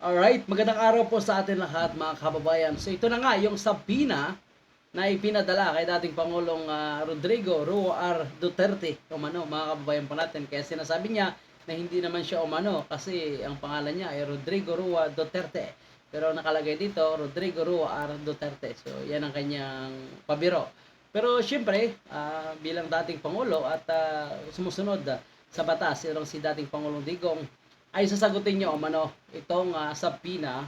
Alright, magandang araw po sa atin lahat mga kababayan. So ito na nga yung Sabina na ipinadala kay dating Pangulong ah, Rodrigo Roa R. Duterte umano mga kababayan po natin. Kaya sinasabi niya na hindi naman siya umano kasi ang pangalan niya ay Rodrigo Roa Duterte. Pero nakalagay dito Rodrigo Roa R. Duterte. So yan ang kanyang pabiro. Pero siyempre, ah, bilang dating Pangulo at ah, sumusunod ah, sa batas, itong si dating Pangulong Digong ay sasagutin niyo umano itong uh, subpoena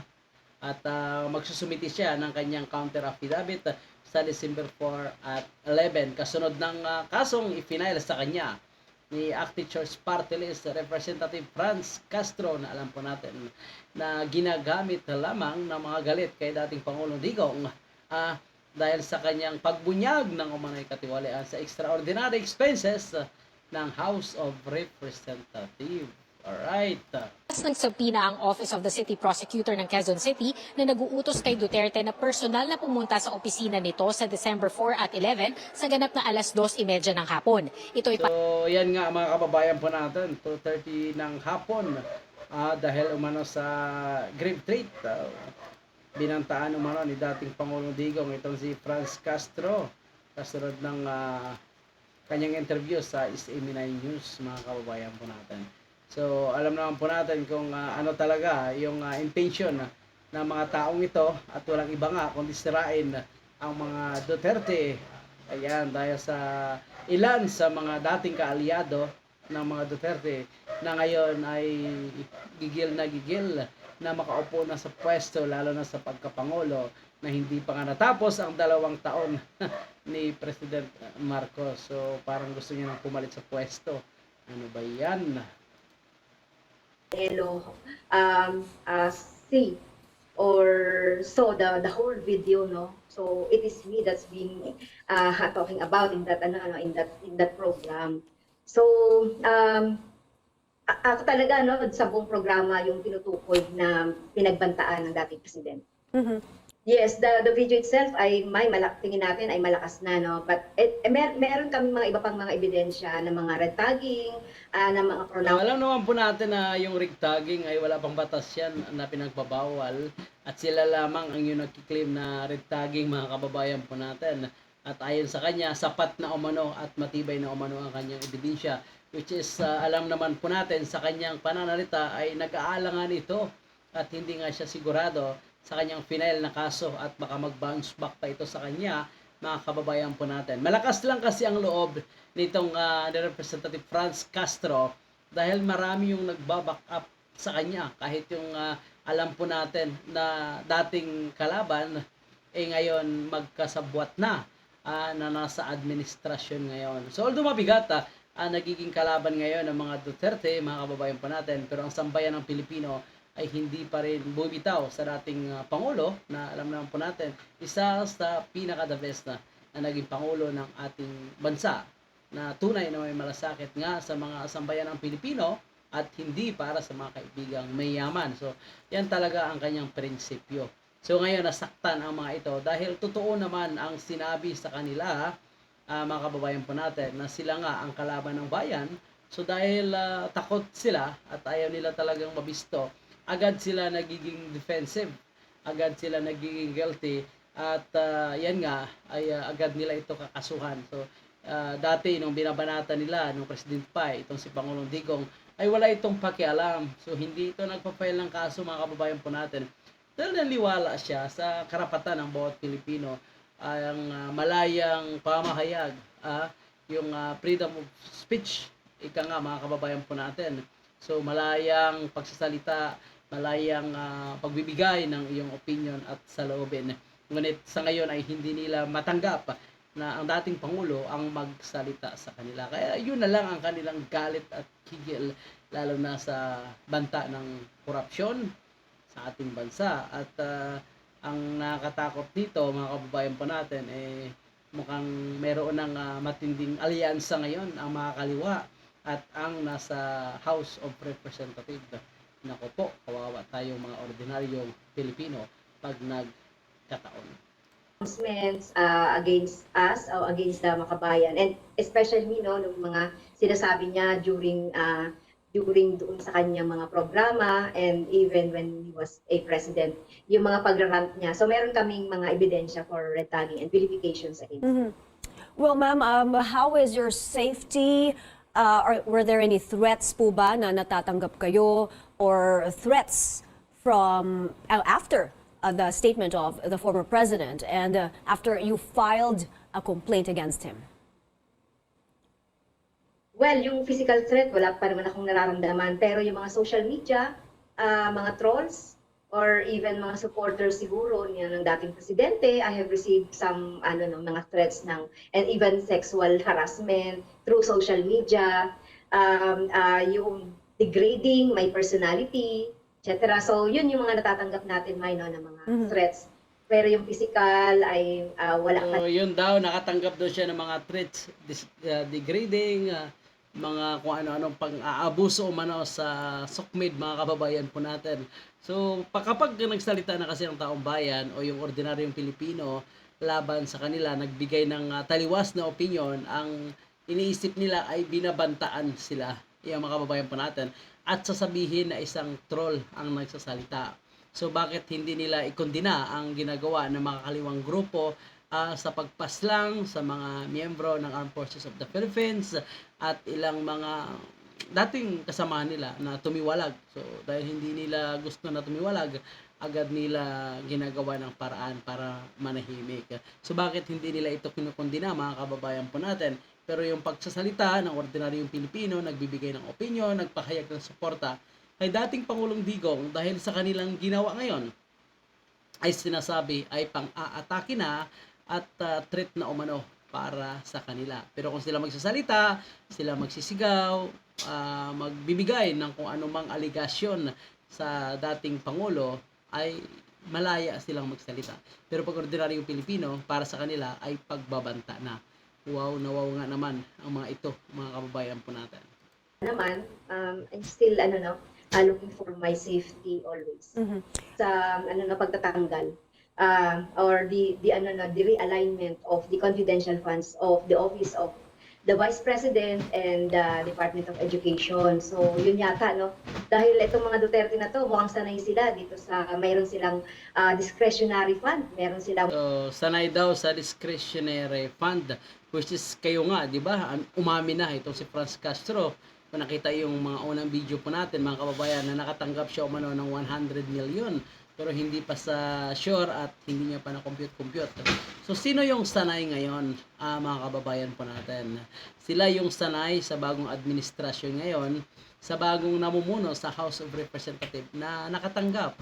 at uh, magsusumiti siya ng kanyang counter affidavit uh, sa December 4 at 11 kasunod ng uh, kasong ifinail sa kanya ni Active Church Party List Representative Franz Castro na alam po natin na ginagamit lamang ng mga galit kay dating Pangulong Digong ah, dahil sa kanyang pagbunyag ng umano'y katiwalian sa extraordinary expenses uh, ng House of Representatives. Alright. Mas nagsabina ang Office of the City Prosecutor ng Quezon City na nag-uutos kay Duterte na personal na pumunta sa opisina nito sa December 4 at 11 sa ganap na alas 2.30 ng hapon. Ito ay So, yan nga mga kababayan po natin, 2.30 ng hapon ah, dahil umano sa grave treat. ah, binantaan umano ni dating Pangulong Digong itong si Franz Castro kasunod ng ah, kanyang interview sa SME9 News mga kababayan po natin. So, alam naman po natin kung ah, ano talaga yung ah, intention ah, ng mga taong ito at walang iba nga kundi sirain ang mga Duterte. Ayan, dahil sa ilan sa mga dating kaalyado ng mga Duterte na ngayon ay gigil na gigil na makaupo na sa pwesto lalo na sa pagkapangulo na hindi pa nga natapos ang dalawang taon ni President Marcos. So parang gusto niya nang pumalit sa pwesto. Ano ba yan? Hello, um, uh, see or saw the the whole video, no? So it is me that's being uh, talking about in that ano, ano, in that in that program. So um, ako talaga no sa buong programa yung tinutukoy na pinagbantaan ng dating presidente. Yes, the the video itself ay may malak tingin natin ay malakas na no but it, eh, mer- meron kami mga iba pang mga ebidensya ng mga red tagging, ah, ng mga pronoun alam naman po natin na yung rig tagging ay wala pang batas yan na pinagbabawal at sila lamang ang yung nagkiklaim na rig tagging mga kababayan po natin. At ayon sa kanya, sapat na umano at matibay na umano ang kanyang ebidensya which is uh, alam naman po natin sa kanyang pananalita ay nag-aalangan ito at hindi nga siya sigurado sa kanyang final na kaso at baka mag-bounce back pa ito sa kanya mga kababayan po natin. Malakas lang kasi ang loob nitong uh, Representative Franz Castro dahil marami yung nagbaback up sa kanya kahit yung ah, alam po natin na dating kalaban eh ngayon magkasabwat na ah, na nasa administrasyon ngayon. So although mabigat ah, ah, nagiging kalaban ngayon ng mga Duterte, mga kababayan po natin, pero ang sambayan ng Pilipino ay hindi pa rin bumitaw sa dating ah, Pangulo na alam naman po natin, isa sa pinaka-the best na, na naging Pangulo ng ating bansa na tunay na may malasakit nga sa mga sambayan ng Pilipino at hindi para sa mga kaibigang mayaman. So, yan talaga ang kanyang prinsipyo. So, ngayon nasaktan ang mga ito dahil totoo naman ang sinabi sa kanila, ah, mga kababayan po natin, na sila nga ang kalaban ng bayan. So, dahil ah, takot sila at ayaw nila talagang mabisto, agad sila nagiging defensive. Agad sila nagiging guilty at ah, yan nga ay ah, agad nila ito kakasuhan. So, ah, dati nung binabanata nila nung President pa itong si Pangulong Digong ay wala itong pakialam. So hindi ito nagpa-file ng kaso mga kababayan po natin. Dahil naniwala siya sa karapatan ng bawat Pilipino ang ah, malayang pamahayag, ah, yung ah, freedom of speech, ika nga mga kababayan po natin. So malayang pagsasalita, malayang ah, pagbibigay ng iyong opinion at saloobin. Ngunit sa ngayon ay hindi nila matanggap na ang dating Pangulo ang magsalita sa kanila. Kaya yun na lang ang kanilang galit at kigil lalo na sa banta ng korupsyon sa ating bansa. At ah, ang nakakatakot dito, mga kababayan po natin, eh, mukhang meron ng ah, matinding alyansa ngayon ang mga kaliwa at ang nasa House of Representatives. Nako po, kawawa tayong mga ordinaryong Pilipino pag nagkataon. announcements uh, against us or against the Makabayan and especially no nung mga sinasabi niya during uh, during doon sa kanyang mga programa and even when he was a president, yung mga pagrarant niya. So meron kaming mga ebidensya for red tagging and vilification sa kanya. Mhm. Well, ma'am, um, how is your safety? Uh, or were there any threats po ba na natatanggap kayo or threats from uh, after uh, the statement of the former president and uh, after you filed a complaint against him? Well, yung physical threat, wala pa naman akong nararamdaman. Pero yung mga social media, ah, mga trolls, or even mga supporters siguro niya ng dating presidente, I have received some ano no, mga threats ng and even sexual harassment through social media, um, ah, yung degrading my personality, etc. So, yun yung mga natatanggap natin, may no, ng mga Mhm. threats. Pero yung physical ay ah, wala pa So, yun daw, nakatanggap daw siya ng mga threats, dis- uh, degrading, uh, mga kung ano-anong pang-aabuso umano sa sukmid mga kababayan po natin. So, pa- kapag nagsalita na kasi ang taong bayan o yung ordinaryong Pilipino laban sa kanila, nagbigay ng uh, taliwas na opinion, ang iniisip nila ay binabantaan sila, yung mga kababayan po natin, at sasabihin na isang troll ang nagsasalita. So bakit hindi nila ikondina ang ginagawa ng mga kaliwang grupo ah, sa pagpaslang sa mga miyembro ng Armed Forces of the Philippines at ilang mga dating kasamahan nila na tumiwalag. So dahil hindi nila gusto na tumiwalag, agad nila ginagawa ng paraan para manahimik. So bakit hindi nila ito kinukondina mga kababayan po natin? Pero yung pagsasalita ng ordinaryong Pilipino, nagbibigay ng opinion, nagpahayag ng suporta, ay dating Pangulong Digong dahil sa kanilang ginawa ngayon ay sinasabi ay pang-aatake na at uh, threat na umano para sa kanila. Pero kung sila magsasalita, sila magsisigaw, ah, magbibigay ng kung anumang aligasyon sa dating Pangulo, ay malaya silang magsalita. Pero pag ordinaryong Pilipino, para sa kanila ay pagbabanta na. Wow na wow nga naman ang mga ito, mga kababayan po natin. naman, um, I'm still ano no, ah, looking for my safety always. Mhm. sa ano na pagtatanggal uh, or the the ano na the realignment of the confidential funds of the office of the Vice President and the Department of Education. So yun yata no dahil itong mga Duterte na to mukhang sanay sila dito sa mayroon silang ah, discretionary fund, meron silang So, sanay daw sa discretionary fund which is kayo nga, 'di ba? Umami na itong si Franz Castro. Kung nakita yung mga unang video po natin, mga kababayan, na nakatanggap siya umano ng 100 million pero hindi pa sa sure at hindi niya pa na-compute-compute. So, sino yung sanay ngayon, ah, mga kababayan po natin? Sila yung sanay sa bagong administrasyon ngayon, sa bagong namumuno sa House of Representatives na nakatanggap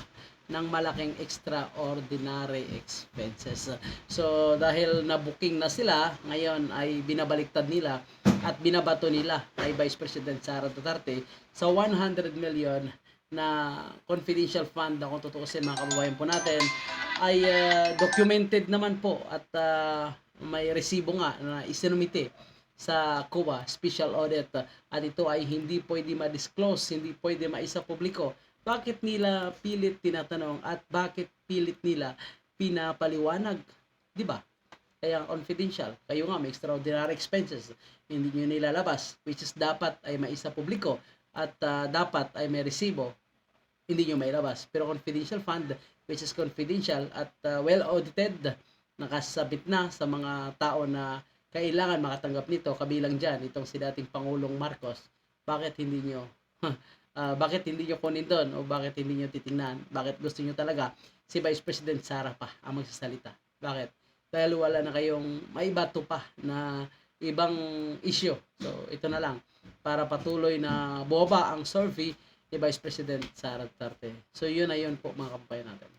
ng malaking extraordinary expenses. So dahil na-booking na sila, ngayon ay binabaliktad nila at binabato nila kay Vice President Sara Duterte sa 100 million na confidential fund na kung tutuusin mga kababayan po natin ay ah, documented naman po at ah, may resibo nga na isinumite sa COA Special Audit at ito ay hindi pwede ma-disclose, hindi pwede maisa publiko. Bakit nila pilit tinatanong at bakit pilit nila pinapaliwanag? 'Di ba? Kaya confidential. Kayo nga may extraordinary expenses. Hindi nyo nilalabas which is dapat ay maisa publiko at ah, dapat ay may resibo hindi nyo mailabas. Pero confidential fund, which is confidential at uh, well audited, nakasabit na sa mga tao na kailangan makatanggap nito, kabilang dyan, itong si dating Pangulong Marcos, bakit hindi nyo, ah, bakit hindi nyo kunin doon o bakit hindi nyo titingnan, bakit gusto nyo talaga si Vice President Sara pa ang magsasalita. Bakit? Dahil wala na kayong maibato pa na ibang issue. So, ito na lang para patuloy na boba ang survey ni Vice President Sara Duterte. So yun na yun po mga kababayan natin.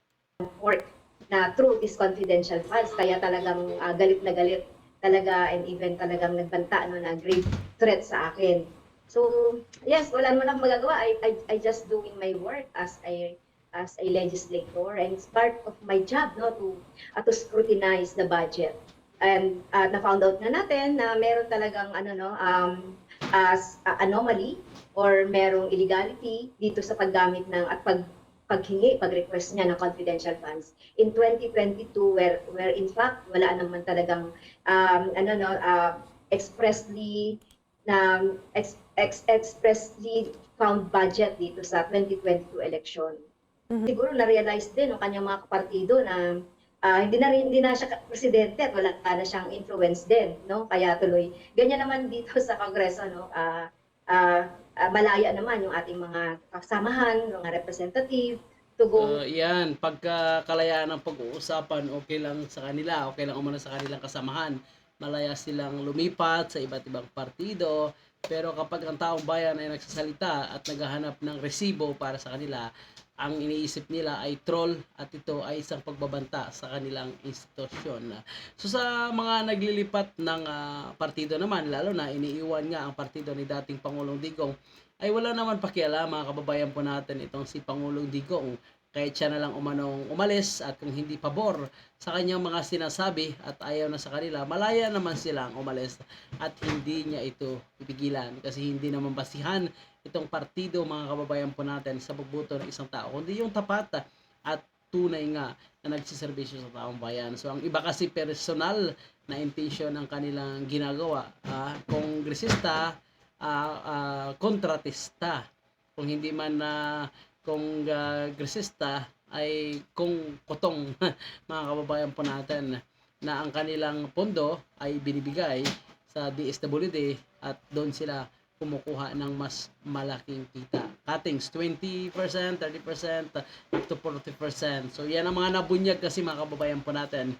work na through this confidential funds. Kaya talagang ah, galit na galit talaga and even talagang nagbanta no, na grave threat sa akin. So, yes, wala naman akong magagawa. I, I, I just doing my work as a as a legislator and it's part of my job no to uh, to scrutinize the budget. And uh, na-found out na natin na meron talagang ano no um as uh, anomaly or merong illegality dito sa paggamit ng at pag paghingi, pag-request niya ng confidential funds in 2022 where where in fact wala naman talagang um, ano no uh, expressly na ex, ex, expressly found budget dito sa 2022 election. Siguro na-realize din ng kanyang mga kapartido na ah, hindi na rin, hindi na siya presidente at wala na siyang influence din, no? Kaya tuloy. Ganyan naman dito sa Kongreso, no? Ah, ah, ah, malaya naman yung ating mga kasamahan, mga representative to go yan, pagka kalayaan ng pag-uusapan, okay lang sa kanila, okay lang umano sa kanilang kasamahan. Malaya silang lumipat sa iba't ibang partido, pero kapag ang taong bayan ay nagsasalita at naghahanap ng resibo para sa kanila, ang iniisip nila ay troll at ito ay isang pagbabanta sa kanilang institusyon. So sa mga naglilipat ng ah, partido naman, lalo na iniiwan nga ang partido ni dating Pangulong Digong, ay wala naman pakialam mga kababayan po natin itong si Pangulong Digong kahit siya na lang umanong umalis at kung hindi pabor sa kanyang mga sinasabi at ayaw na sa kanila, malaya naman silang umalis at hindi niya ito pipigilan kasi hindi naman basihan itong partido mga kababayan po natin sa pagbuto ng isang tao kundi yung tapat at tunay nga na nagsiservisyo sa taong bayan. So ang iba kasi personal na intention ang kanilang ginagawa. Ah, kongresista, ah, ah, kontratista. Kung hindi man na kongresista ay kung kutong mga kababayan po natin na ang kanilang pondo ay binibigay sa DSWD at doon sila kumukuha ng mas malaking kita. Cuttings, 20%, 30%, up to 40%. So yan ang mga nabunyag kasi mga kababayan po natin.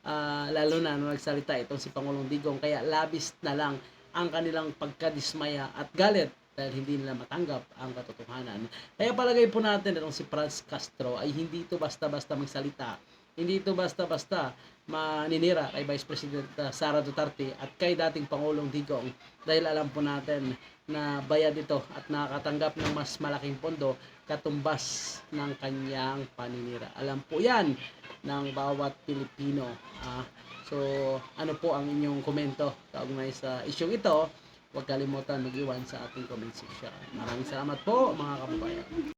Ah, lalo na nung nagsalita itong si Pangulong Digong. Kaya labis na lang ang kanilang pagkadismaya at galit dahil hindi nila matanggap ang katotohanan. Kaya palagay po natin itong si Franz Castro ay hindi ito basta-basta magsalita. Hindi ito basta-basta maninira kay Vice President uh, Sara Duterte at kay dating Pangulong Digong dahil alam po natin na bayad ito at nakakatanggap ng mas malaking pondo katumbas ng kanyang paninira. Alam po yan ng bawat Pilipino. Ah, so, ano po ang inyong komento kaugnay sa isyong ito? Huwag kalimutan mag-iwan sa ating comment section. Maraming salamat po mga kababayan.